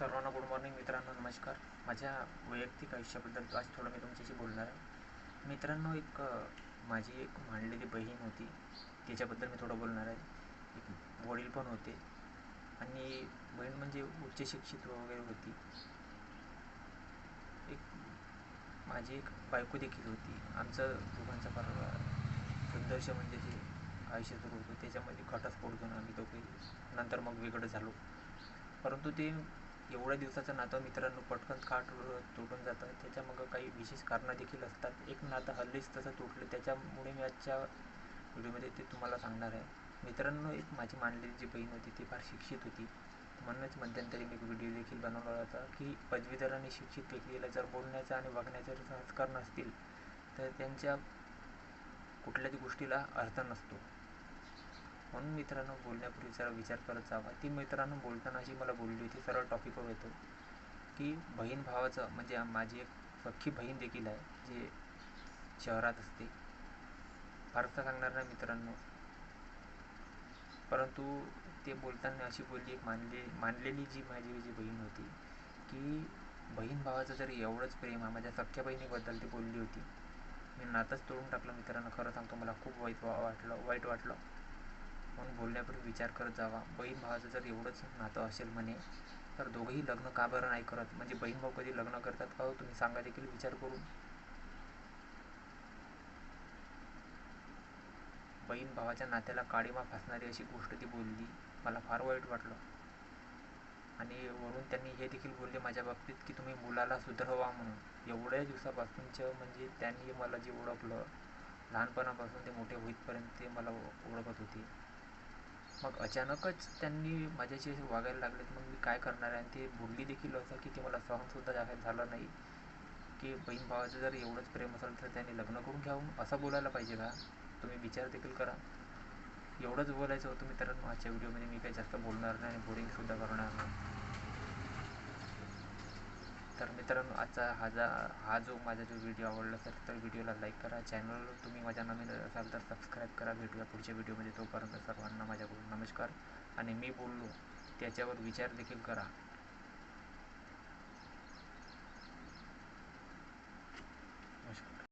सर्वांना good morning मित्रांनो नमस्कार. माझ्या वैयक्तिक आयुष्याबद्दल आज थोडं मी तुमच्याशी बोलणार आहे. मित्रांनो एक माझी एक मांडलेली बहीण होती. तिच्याबद्दल मी थोडं बोलणार आहे. एक वडील पण होते. आणि बहीण म्हणजे उच्च शिक्षित वगैरे होती. एक माझी एक बायको देखील होती. आमचं दोघांचा फार संघर्ष म्हणजे जे आयुष्य सुरू होतं त्याच्यामध्ये घटस्फोट घेऊन आम्ही दोघे नंतर मग वेगळं झालो. परंतु ते एवढ्या दिवसाचं नातं मित्रांनो पटकन का तुटून जातं. त्याच्यामागं काही विशेष कारणं देखील असतात. एक नातं हल्लीच तसं तुटलं. त्याच्यामुळे मी आजच्या व्हिडिओमध्ये ते तुम्हाला सांगणार आहे. मित्रांनो एक माझी मांडलेली जी बहीण होती ती फार शिक्षित होती. म्हणूनच मध्यंतरी मी एक व्हिडिओ देखील बनवला होता की पदवीधर आणि शिक्षित व्यक्तीला जर बोलण्याचा आणि वागण्याचे जर संस्कार नसतील तर त्यांच्या कुठल्याच गोष्टीला अर्थ नसतो. म्हणून मित्रांनो बोलण्यापूर्वी जरा विचार करत जावा. ती मित्रांनो बोलताना अशी मला बोलली होती सरळ टॉपिकवर येतो. की बहीण भावाचं म्हणजे माझी एक सख्खी बहीण देखील आहे जे शहरात असते. फारसं सांगणार नाही मित्रांनो. परंतु ते बोलताना अशी बोलली एक मानली मानलेली जी माझी जी बहीण होती की बहीण भावाचं जर एवढंच प्रेम आहे माझ्या सख्ख्या बहिणीबद्दल ती बोलली होती. मी नातंच तोडून टाकलं मित्रांनो खरं सांगतो मला खूप वाईट वाटलं वाईट वाटलं. म्हणून बोलण्यापूर्वी विचार करत जावा. बहीण भावाचं जर एवढंच नातं असेल म्हणे तर दोघंही लग्न का बरं नाही करत? म्हणजे बहीण भाऊ कधी लग्न करतात? का हो तुम्ही सांगा देखील विचार करून. बहीण भावाच्या नात्याला काळीमा फासणारी अशी गोष्ट ती बोलली. मला फार वाईट वाटलं. आणि वरून त्यांनी हे देखील बोलले माझ्या बाबतीत की तुम्ही मुलाला सुधरवा म्हणून. एवढ्या दिवसापासूनचं म्हणजे त्यांनी मला जे ओळखलं लहानपणापासून ते मोठे होईपर्यंत ते मला ओळखत होते. मग अचानकच त्यांनी माझ्याशी असे वागायला लागलेत मग मी काय करणार आहे? आणि ते बोलली देखील असं की ते मला सहनसुद्धा झा- झालं नाही. की बहीण भावाचं जर एवढंच प्रेम असेल तर त्यांनी लग्न करून घ्यावं. असं बोलायला पाहिजे का? तुम्ही विचार देखील करा. एवढंच बोलायचं होतं मित्रांनो आजच्या व्हिडिओमध्ये मी काही जास्त बोलणार नाही आणि बोरिंगसुद्धा करणार नाही. तर मित्रांनो आजचा हा जा हा जो माझा जो व्हिडिओ आवडला असेल तर व्हिडिओला लाईक करा. चॅनल तुम्ही माझ्या नवीन असाल तर सबस्क्राईब करा. भेटूया पुढच्या व्हिडिओमध्ये तोपर्यंत सर्वांना माझ्याकडून नमस्कार. आणि मी बोललो त्याच्यावर विचार देखील करा.